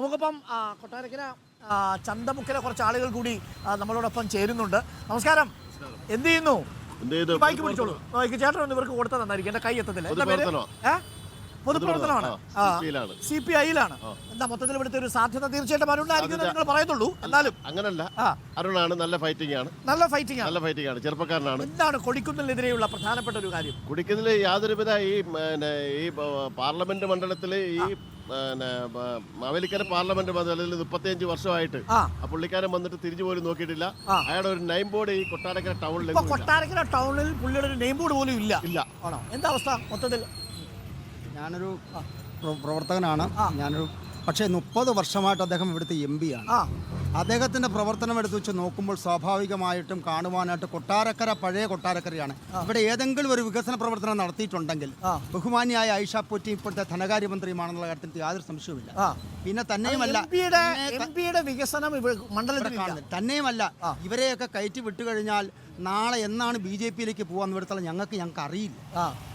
നമുക്കിപ്പം കൊട്ടാരക്കര ചന്തമുക്കിലെ കുറച്ച് ആളുകൾ കൂടി നമ്മളോടൊപ്പം ചേരുന്നുണ്ട്. നമസ്കാരം. എന്ത് ചെയ്യുന്നു? ബൈക്ക് പിടിച്ചോളൂ. ബൈക്ക് ചേട്ടൻ ഇവർക്ക് കൊടുത്ത നന്നായിരിക്കും. എന്റെ കൈ എത്തത്തില്ല. എന്താ പേര്? പൊതുപ്രവർത്തനമാ. പൊതുപ്രവർത്തനമാണ്. സി പി ഐയിലാണ്. എന്താ മൊത്തത്തിൽ ഇവിടുത്തെ ഒരു സാധ്യത തീർച്ചയായിട്ടും അരുണായിരിക്കും നിങ്ങൾ പറയത്തുള്ളൂ എന്നാലും അങ്ങനല്ല. അരുണാണ് നല്ല ഫൈറ്റിംഗ് ആണ് നല്ല ഫൈറ്റിംഗ് നല്ല ഫൈറ്റിംഗ് ആണ് ചെറുപ്പക്കാരനാണ്. എന്താണ് കൊടിക്കുന്നിനെതിരെയുള്ള പ്രധാനപ്പെട്ട ഒരു കാര്യം? കൊടിക്കുന്നതിൽ യാതൊരുവിധ ഈ ഈ പാർലമെന്റ് മണ്ഡലത്തിൽ ഈ പിന്നെ, മാവേലിക്കര പാർലമെന്റ് മണ്ഡലത്തിൽ മുപ്പത്തിയഞ്ച് വർഷമായിട്ട് ആ. പുള്ളിക്കാരൻ വന്നിട്ട് തിരിച്ചു പോലും നോക്കിയിട്ടില്ല. അയാളുടെ ഒരു നെയിം ബോർഡ് ഈ കൊട്ടാരക്കര ടൗണിൽ ഇപ്പൊ കൊട്ടാരക്കര ടൗണിൽ പുള്ളിയുടെ ഒരു നെയിം ബോർഡ് പോലും ഇല്ല. ഇല്ല. ആണോ? എന്താ അവസ്ഥ മൊത്തത്തിൽ? ഞാനൊരു പ്ര- പ്രവർത്തകനാണ്. ഞാനൊരു പക്ഷേ മുപ്പത് വർഷമായിട്ട് അദ്ദേഹം ഇവിടുത്തെ എം പി ആണ്. ആ അദ്ദേഹത്തിന്റെ പ്രവർത്തനം എടുത്തു വെച്ച് നോക്കുമ്പോൾ സ്വാഭാവികമായിട്ടും കാണുവാനായിട്ട് കൊട്ടാരക്കര പഴയ കൊട്ടാരക്കരയാണ്. ഇവിടെ ഏതെങ്കിലും ഒരു വികസന പ്രവർത്തനം നടത്തിയിട്ടുണ്ടെങ്കിൽ. ബഹുമാനിയായ ഐഷ പോറ്റി ഇപ്പോഴത്തെ ധനകാര്യമന്ത്രിയുമാണെന്നുള്ള കാര്യത്തിൽ യാതൊരു സംശയവുമില്ല. പിന്നെ തന്നെയുമല്ല വികസനം മണ്ഡലത്തിൽ തന്നെയുമല്ല ഇവരെയൊക്കെ കയറ്റി വിട്ടുകഴിഞ്ഞാൽ നാളെ എന്നാണ് ബി ജെ പിയിലേക്ക് പോകാന്ന് ഇവിടുത്തെ ഞങ്ങൾക്ക് ഞങ്ങൾക്ക് അറിയില്ല.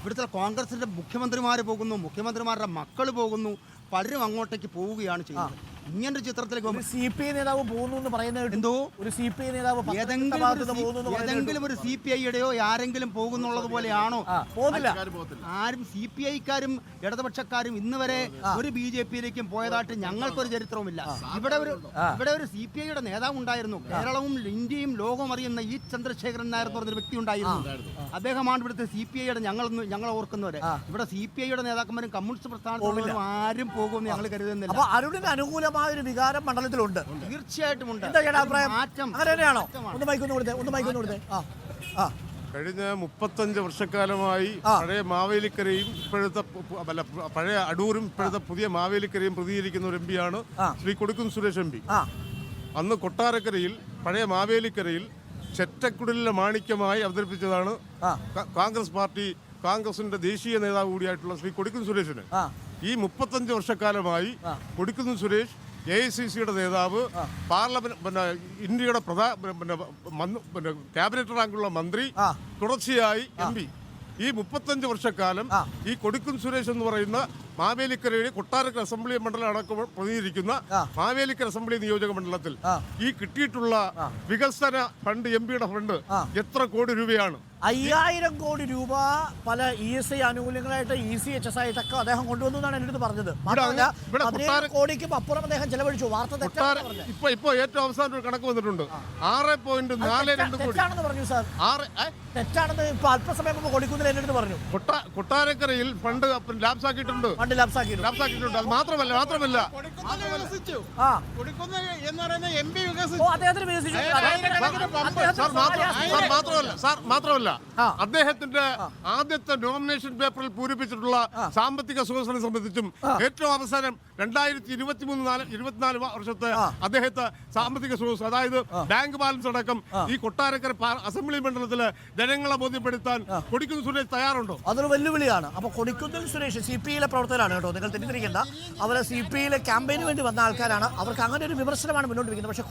ഇവിടുത്തെ കോൺഗ്രസിന്റെ മുഖ്യമന്ത്രിമാർ പോകുന്നു മുഖ്യമന്ത്രിമാരുടെ മക്കൾ പോകുന്നു പലരും അങ്ങോട്ടേക്ക് പോവുകയാണ് ചെയ്യുന്നത്. ഇങ്ങനൊരു ചിത്രത്തിലേക്ക് സി പി ഐ നേതാവ് പോകുന്നു എന്ന് പറയുന്നത് കേട്ടു. എന്തോ? ഒരു സി പി ഐ നേതാവ് ഏതെങ്കിലും ഏതെങ്കിലും ഒരു സി പി ഐയുടെയോ ആരെങ്കിലും പോകുന്നുള്ളത് പോലെയാണോ. പോകുന്നില്ല. ആരും സി പി ഐക്കാരും ഇടതുപക്ഷക്കാരും ഇന്ന് വരെ ഒരു ബി ജെ പിയിലേക്കും പോയതായിട്ട് ഞങ്ങൾക്കൊരു ചരിത്രവുമില്ല. ഇവിടെ ഒരു ഇവിടെ ഒരു സി പി ഐയുടെ നേതാവ് ഉണ്ടായിരുന്നു കേരളവും ഇന്ത്യയും ലോകവും അറിയുന്ന ഈ ചന്ദ്രശേഖരൻ നായർ എന്ന് പറഞ്ഞൊരു വ്യക്തി ഉണ്ടായിരുന്നു. അദ്ദേഹമാണ് ഇവിടുത്തെ സി പി ഐയുടെ ഞങ്ങൾ ഞങ്ങൾ ഓർക്കുന്നവരെ. ഇവിടെ സി പി ഐയുടെ നേതാക്കന്മാരും കമ്മ്യൂണിസ്റ്റ് പ്രസ്ഥാനത്തിലും ആരും പോകുമെന്ന് ഞങ്ങൾ കരുതുന്നില്ല. അപ്പൊ അനുകൂലമായ ഒരു വികാരം മണ്ഡലത്തിലുണ്ട്. തീർച്ചയായിട്ടും ഉണ്ട്. എന്താ ചേട്ടാ അഭിപ്രായം? മാറ്റം അങ്ങനെ തന്നെയാണോ? ഒന്ന് മൈക്കൊന്ന് കൊടുത്തേ ഒന്ന് മൈക്കൊന്ന് കൊടുത്തേ. ആ ആ. കഴിഞ്ഞ മുപ്പത്തഞ്ച് വർഷക്കാലമായി പഴയ മാവേലിക്കരയും ഇപ്പോഴത്തെ അല്ല പഴയ അടൂരും ഇപ്പോഴത്തെ പുതിയ മാവേലിക്കരയും പ്രതികരിക്കുന്ന ഒരു എം പിയാണ്. ശ്രീ കൊടുക്കും സുരേഷ് എം പി. ആ. അന്ന് കൊട്ടാരക്കരയിൽ പഴയ മാവേലിക്കരയിൽ ചെറ്റക്കുടലിലെ മാണിക്യമായി അവതരിപ്പിച്ചതാണ് ആ. കോൺഗ്രസ് പാർട്ടി കോൺഗ്രസിന്റെ ദേശീയ നേതാവ് കൂടിയായിട്ടുള്ള ശ്രീ കൊടിക്കുന്ന് സുരേഷിന്. ഈ മുപ്പത്തഞ്ച് വർഷക്കാലമായി Kodikkunnu Suresh A I C സിയുടെ നേതാവ് പാർലമെന്റ് പിന്നെ ഇന്ത്യയുടെ പ്രധാന പിന്നെ ക്യാബിനറ്റ് റാങ്കുള്ള മന്ത്രി. തുടർച്ചയായി എം പി. ഈ മുപ്പത്തഞ്ച് വർഷക്കാലം ഈ കൊടിക്കുൻ സുരേഷ് എന്ന് പറയുന്ന മാവേലിക്കരയുടെ കൊട്ടാരക്കര അസംബ്ലി മണ്ഡലം അടക്കം പ്രതിനിധിക്കുന്ന മാവേലിക്കര അസംബ്ലി നിയോജക മണ്ഡലത്തിൽ ഈ കിട്ടിയിട്ടുള്ള വികസന ഫണ്ട് എം പിയുടെ ഫണ്ട് എത്ര കോടി രൂപയാണ്? അയ്യായിരം കോടി രൂപ പല ഇ എസ് ഐ ആനുകൂല്യങ്ങളായിട്ട് ഇ സി എച്ച് എസ് ആയിട്ടൊക്കെ അദ്ദേഹം കൊണ്ടുവന്നു എന്നാണ് എന്റെ അടുത്ത് പറഞ്ഞത്. പതിനേഴ് കോടിക്കും അപ്പുറം അദ്ദേഹം ചെലവഴിച്ചു. വാർത്ത. ഇപ്പൊ ഇപ്പൊ ഏറ്റവും അവസാനം ഒരു കണക്ക് വന്നിട്ടുണ്ട്. ആറ് പോയിന്റ് നാല് രണ്ട് കോടി. തെറ്റാണെന്ന് പറഞ്ഞു സാർ. ആറ്? തെറ്റാണെന്ന് ഇപ്പൊ അല്പസമയം മുമ്പ് കൊടുക്കുന്നില്ല എന്റെ അടുത്ത് പറഞ്ഞു. കൊട്ടാരക്കരയിൽ ഫണ്ട് ലാപ്സ് ആക്കിയിട്ടുണ്ട് ഫണ്ട് അത് മാത്രമല്ല മാത്രമല്ല. ആ. കൊടുക്കുന്ന എന്ന് പറയുന്ന എം പി ഓ അദ്ദേഹത്തിന് വികസിച്ചു. അദ്ദേഹത്തിന് സാർ മാത്രം സാർ മാത്രമല്ല. സാർ മാത്രമല്ല. ആ. അദ്ദേഹത്തിന്റെ ആദ്യത്തെ നോമിനേഷൻ പേപ്പറിൽ പൂരിപ്പിച്ചിട്ടുള്ള സാമ്പത്തിക സുഖസനെ സംബന്ധിച്ചും ഏറ്റവും അവസാനം രണ്ടായിരത്തി ഇരുപത്തി മൂന്ന് നാല് ഇരുപത്തിനാല് വർഷത്തെ അദ്ദേഹത്തെ സാമ്പത്തിക സുഖസ് അതായത് ബാങ്ക് ബാലൻസ് അടക്കം ഈ കൊട്ടാരക്കര പാ- അസംബ്ലി മണ്ഡലത്തിൽ ജനങ്ങളെ ബോധ്യപ്പെടുത്താൻ കൊടിക്കുന്ന സുരേഷ് തയ്യാറുണ്ടോ? അതൊരു വെല്ലുവിളിയാണ്. അപ്പൊ കൊടിക്കുന്നിൽ സുരേഷ് സി പി ഐയിലെ പ്രവർത്തകരാണ് കേട്ടോ. നിങ്ങൾ തെറ്റിദ്ധരിക്കേണ്ട. അവരെ സി പി ഐയിലെ ക്യാമ്പയിന് വേണ്ടി വന്ന ആൾക്കാരാണ്. അവർക്ക് അങ്ങനെ ഒരു വിമർശനമാണ് മുന്നോട്ട് വയ്ക്കുന്നത്. പക്ഷേ